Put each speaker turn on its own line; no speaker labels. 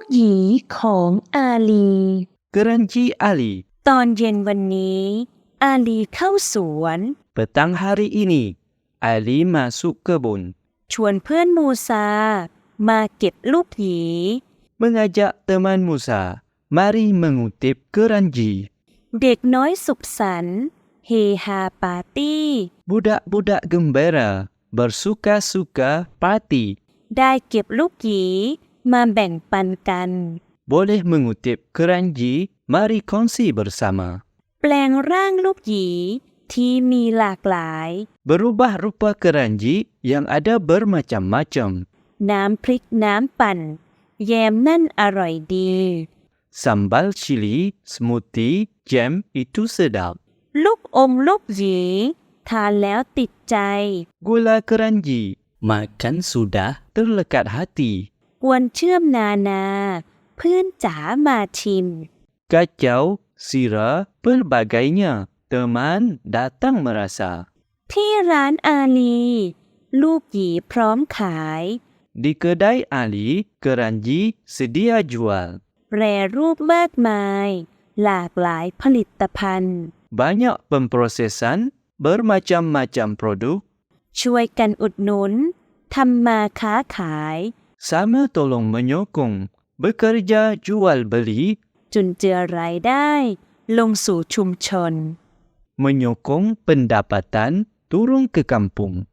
กหยีของอาลี
Keranji Ali
ตอนเย็นวันนี้อาลีเข้าสวน
Petang hari ini Ali masuk kebun
ชวนเพื่อนมูซา มาเก็บลูกหยี
Mengajak teman Musa Mari mengutip keranji
เด็กน้อยสุขสันต์เฮฮาปาร์ตี้
Budak-budak gembira bersuka-suka party
ได้เก็บลูกหยีมาแบ่งปันกัน
boleh mengutip keranji mari kongsi bersama
แปลงร่างลูกหยีที่มีหลากหลาย
berubah rupa keranji yang ada bermacam-macam
nan น้ำพริกน้ำปัน่นแยมนั่นอร่อยดี
sambal cili smoothie jam itu sedap om
ลูกอมลูกหยีทานแล้วติดใจ
gula keranji makan sudah terlekat hati
กวนเชื่อมนานาเพื่อนจ๋ามาชิม
กาเจ้าซีระเปิลบากไงเนี่ยเตอร์มัน ดาตั้งมาราซา
ที่ร้านอาลี ลูกหยีพร้อมขาย
ดีเกได้อาลีกรันยีสเสดียจวล
แปรรูปมากมาย หลากหลายผลิตภัณฑ์
banyak pemprosesan b e r m a c a m ม a c a m produk
ช่วยกันอุดหนุนทำมาค้าขาย
sama tolong menyokong bekerja jual beli
จุนเจือรายได้ลงสู่ชุมชน
menyokong pendapatan turun ke kampung